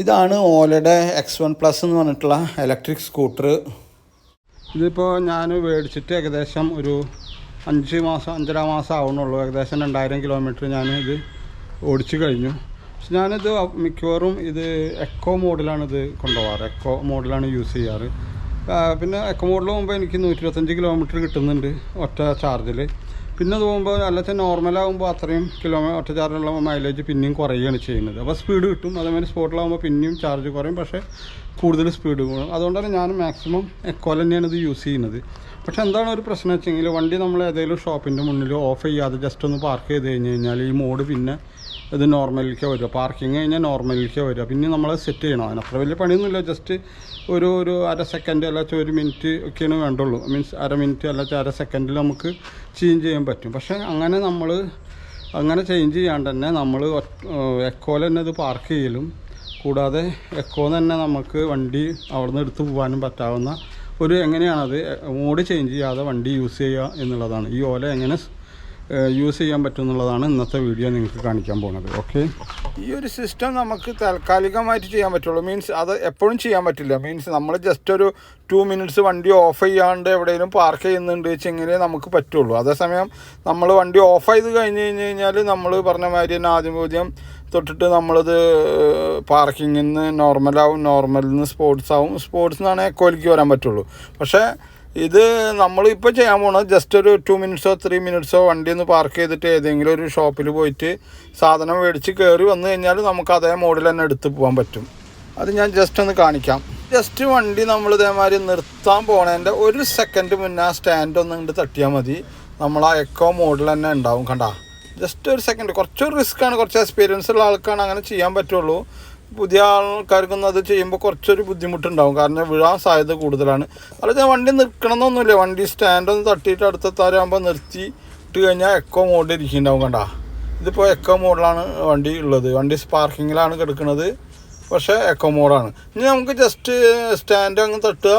ഇതാണ് ഓലയുടെ X one plus എന്ന് പറഞ്ഞിട്ടുള്ള ഇലക്ട്രിക് സ്കൂട്ടർ ഇതിപ്പോൾ ഞാൻ മേടിച്ചിട്ട് ഏകദേശം ഒരു അഞ്ച് മാസം അഞ്ചര മാസം ആവുന്നുള്ളൂ. ഏകദേശം രണ്ടായിരം കിലോമീറ്റർ ഞാൻ ഇത് ഓടിച്ചു കഴിഞ്ഞു. പക്ഷെ ഞാനിത് മിക്കവാറും ഇത് എക്കോ മോഡിലാണ് ഇത് കൊണ്ടുപോകാറ്. എക്കോ മോഡിലാണ് യൂസ് ചെയ്യാറ്. പിന്നെ എക്കോ മോഡിൽ പോകുമ്പോൾ എനിക്ക് നൂറ്റി ഇരുപത്തഞ്ച് കിലോമീറ്റർ കിട്ടുന്നുണ്ട് ഒറ്റ ചാർജിൽ പിന്നെ അത് പോകുമ്പോൾ നോർമൽ നോർമലാകുമ്പോൾ അത്രയും കിലോമീറ്റർ ഒറ്റ ചാർജുള്ള മൈലേജ് പിന്നെയും കുറയുകയാണ് ചെയ്യുന്നത്. അപ്പോൾ സ്പീഡ് കിട്ടും. അതേമാതിരി സ്പോട്ടിലാകുമ്പോൾ പിന്നെയും ചാർജ് കുറയും. പക്ഷേ കൂടുതൽ സ്പീഡ് കൂടും. അതുകൊണ്ടാണ് ഞാൻ മാക്സിമം എക്കോൽ തന്നെയാണ് ഇത് യൂസ് ചെയ്യുന്നത്. പക്ഷേ എന്താണ് ഒരു പ്രശ്നം വെച്ചെങ്കിൽ വണ്ടി നമ്മൾ ഏതെങ്കിലും ഷോപ്പിന്റെ മുന്നിൽ ഓഫ് ചെയ്യാതെ ജസ്റ്റ് ഒന്ന് പാർക്ക് ചെയ്ത് കഴിഞ്ഞ് കഴിഞ്ഞാൽ ഈ മോഡ് പിന്നെ ഇത് നോർമലിലേക്ക് വരിക. പാർക്കിങ് കഴിഞ്ഞാൽ നോർമലിലേക്ക് വരിക. പിന്നെ നമ്മൾ സെറ്റ് ചെയ്യണം. അതിന് അത്ര വലിയ പണിയൊന്നുമില്ല. ജസ്റ്റ് ഒരു ഒരു അര സെക്കൻഡ് അല്ലാച്ച ഒരു മിനിറ്റ് ഒക്കെയാണ് വേണ്ടുള്ളൂ. മീൻസ് അര മിനിറ്റ് അല്ലാച്ച അര സെക്കൻഡിൽ നമുക്ക് ചേഞ്ച് ചെയ്യാൻ പറ്റും. പക്ഷേ അങ്ങനെ നമ്മൾ അങ്ങനെ ചേഞ്ച് ചെയ്യാണ്ട് തന്നെ നമ്മൾ എക്കോയിൽ തന്നെ ഇത് പാർക്ക് ചെയ്യലും. കൂടാതെ എക്കോ തന്നെ നമുക്ക് വണ്ടി അവിടെ നിന്ന് എടുത്തു പോകാനും പറ്റാവുന്ന ഒരു എങ്ങനെയാണത്? മോഡ് ചേഞ്ച് ചെയ്യാതെ വണ്ടി യൂസ് ചെയ്യുക എന്നുള്ളതാണ്. ഈ ഓല എങ്ങനെ യൂസ് ചെയ്യാൻ പറ്റും എന്നുള്ളതാണ് ഇന്നത്തെ വീഡിയോ നിങ്ങൾക്ക് കാണിക്കാൻ പോകുന്നത് ഓക്കെ ഈ ഒരു സിസ്റ്റം നമുക്ക് താൽക്കാലികമായിട്ട് ചെയ്യാൻ പറ്റുള്ളൂ. മീൻസ് അത് എപ്പോഴും ചെയ്യാൻ പറ്റില്ല. മീൻസ് നമ്മൾ ജസ്റ്റ് ഒരു ടു മിനിറ്റ്സ് വണ്ടി ഓഫ് ചെയ്യാണ്ട് എവിടെയെങ്കിലും പാർക്ക് ചെയ്യുന്നുണ്ട് വെച്ചെങ്കിലേ നമുക്ക് പറ്റുള്ളൂ. അതേസമയം നമ്മൾ വണ്ടി ഓഫ് ചെയ്ത് കഴിഞ്ഞ് കഴിഞ്ഞ് കഴിഞ്ഞാൽ നമ്മൾ പറഞ്ഞ മാതിരി തന്നെ ആദ്യം പൂജ്യം തൊട്ടിട്ട് നമ്മളിത് പാർക്കിങ്ങിൽ നിന്ന് നോർമലാവും നോർമലിൽ നിന്ന് സ്പോർട്സ് ആവും. സ്പോർട്സ് നിന്നാണ് എക്കോയിലേക്ക് വരാൻ പറ്റുള്ളൂ. പക്ഷേ ഇത് നമ്മളിപ്പോൾ ചെയ്യാൻ പോണത് ജസ്റ്റ് ഒരു ടു മിനിറ്റ്സോ ത്രീ മിനിറ്റ്സോ വണ്ടി ഒന്ന് പാർക്ക് ചെയ്തിട്ട് ഏതെങ്കിലും ഒരു ഷോപ്പിൽ പോയിട്ട് സാധനം മേടിച്ച് കയറി വന്നു കഴിഞ്ഞാൽ നമുക്ക് അതേ മോഡിൽ തന്നെ എടുത്ത് പോകാൻ പറ്റും. അത് ഞാൻ ജസ്റ്റ് ഒന്ന് കാണിക്കാം. ജസ്റ്റ് വണ്ടി നമ്മൾ ഇതേമാതിരി നിർത്താൻ പോണതിന്റെ ഒരു സെക്കൻഡ് മുന്നേ ആ സ്റ്റാൻഡ് ഒന്ന് ഇങ്ങോട്ട് തട്ടിയാൽ മതി. നമ്മൾ ആ എക്കോ മോഡിൽ തന്നെ ഉണ്ടാവും കണ്ടാ. ജസ്റ്റ് ഒരു സെക്കൻഡ് കുറച്ചൊരു റിസ്ക് ആണ്. കുറച്ച് എക്സ്പീരിയൻസ് ഉള്ള ആൾക്കാണ് അങ്ങനെ ചെയ്യാൻ പറ്റുള്ളൂ. പുതിയ ആൾക്കാർക്കൊന്നും അത് ചെയ്യുമ്പോൾ കുറച്ചൊരു ബുദ്ധിമുട്ടുണ്ടാവും. കാരണം വിഴാൻ സാധ്യത കൂടുതലാണ്. അല്ലാതെ വണ്ടി നിൽക്കണമെന്നൊന്നുമില്ല വണ്ടി സ്റ്റാൻഡ് ഒന്ന് അടുത്ത താരാകുമ്പോൾ നിർത്തി ഇട്ട് കഴിഞ്ഞാൽ എക്കോ മോഡിൽ ഇരിക്കുന്നുണ്ടാവും കണ്ട. ഇതിപ്പോൾ എക്കോ മോഡിലാണ് വണ്ടി ഉള്ളത്. വണ്ടി സ്പാർക്കിങ്ങിലാണ് കിടക്കുന്നത് പക്ഷേ എക്കോ മോഡാണ് ഇനി നമുക്ക് ജസ്റ്റ് സ്റ്റാൻഡ് അങ്ങ് തട്ടുക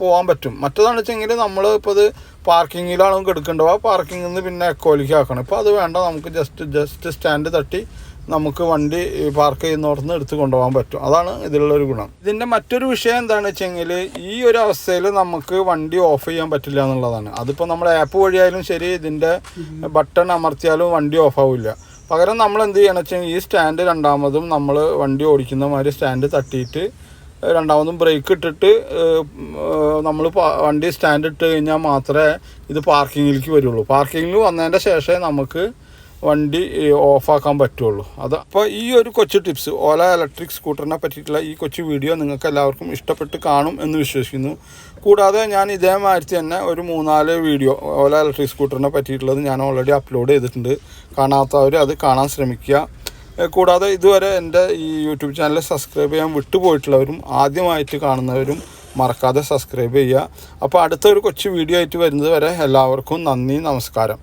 പോകാൻ പറ്റും. മറ്റേതാണെന്ന് വെച്ചെങ്കിൽ നമ്മൾ ഇപ്പോൾ ഇത് പാർക്കിങ്ങിലാണ് കിടക്കേണ്ടത്? ആ പാർക്കിങ്ങിൽ നിന്ന് പിന്നെ എക്കോയിലേക്ക് ആക്കണം. ഇപ്പോൾ അത് വേണ്ട. നമുക്ക് ജസ്റ്റ് ജസ്റ്റ് സ്റ്റാൻഡ് തട്ടി നമുക്ക് വണ്ടി പാർക്ക് ചെയ്യുന്നിടത്തുനിന്ന് എടുത്ത് കൊണ്ടുപോകാൻ പറ്റും. അതാണ് ഇതിലുള്ളൊരു ഗുണം. ഇതിന്റെ മറ്റൊരു വിഷയം എന്താണെന്ന് വെച്ചെങ്കിൽ ഈ ഒരു അവസ്ഥയിൽ നമുക്ക് വണ്ടി ഓഫ് ചെയ്യാൻ പറ്റില്ല എന്നുള്ളതാണ്. അതിപ്പോൾ നമ്മൾ ആപ്പ് വഴിയായാലും ശരി ഇതിന്റെ ബട്ടൺ അമർത്തിയാലും വണ്ടി ഓഫ് ആവില്ല. പകരം നമ്മൾ എന്ത് ചെയ്യണം വെച്ചാൽ ഈ സ്റ്റാൻഡ് രണ്ടാമതും നമ്മൾ വണ്ടി ഓടിക്കുന്ന മാതിരി സ്റ്റാൻഡ് തട്ടിയിട്ട് രണ്ടാമതും ബ്രേക്ക് ഇട്ടിട്ട് നമ്മൾ വണ്ടി സ്റ്റാൻഡ് ഇട്ട് കഴിഞ്ഞാൽ മാത്രമേ ഇത് പാർക്കിങ്ങിലേക്ക് വരുള്ളൂ. പാർക്കിങ്ങിൽ വന്നതിന്റെ ശേഷമേ നമുക്ക് വണ്ടി ഓഫാക്കാൻ പറ്റുള്ളൂ. അത് അപ്പോൾ ഈ ഒരു കൊച്ചു ടിപ്സ് ഓല ഇലക്ട്രിക് സ്കൂട്ടറിനെ പറ്റിയിട്ടുള്ള ഈ കൊച്ചു വീഡിയോ നിങ്ങൾക്ക് എല്ലാവർക്കും ഇഷ്ടപ്പെട്ട് കാണും എന്ന് വിശ്വസിക്കുന്നു. കൂടാതെ ഞാൻ ഇതേമാതിരി തന്നെ ഒരു മൂന്നാൽ വീഡിയോ ഓല ഇലക്ട്രിക് സ്കൂട്ടറിനെ പറ്റിയിട്ടുള്ളത് ഞാൻ ഓൾറെഡി അപ്ലോഡ് ചെയ്തിട്ടുണ്ട്. കാണാത്തവർ അത് കാണാൻ ശ്രമിക്കുക. കൂടാതെ ഇതുവരെ എന്റെ ഈ യൂട്യൂബ് ചാനൽ സബ്സ്ക്രൈബ് ചെയ്യാൻ വിട്ടുപോയിട്ടുള്ളവരും ആദ്യമായിട്ട് കാണുന്നവരും മറക്കാതെ സബ്സ്ക്രൈബ് ചെയ്യുക. അപ്പോൾ അടുത്തൊരു കൊച്ചു വീഡിയോ ആയിട്ട് വരുന്നത് വരെ എല്ലാവർക്കും നന്ദി നമസ്കാരം.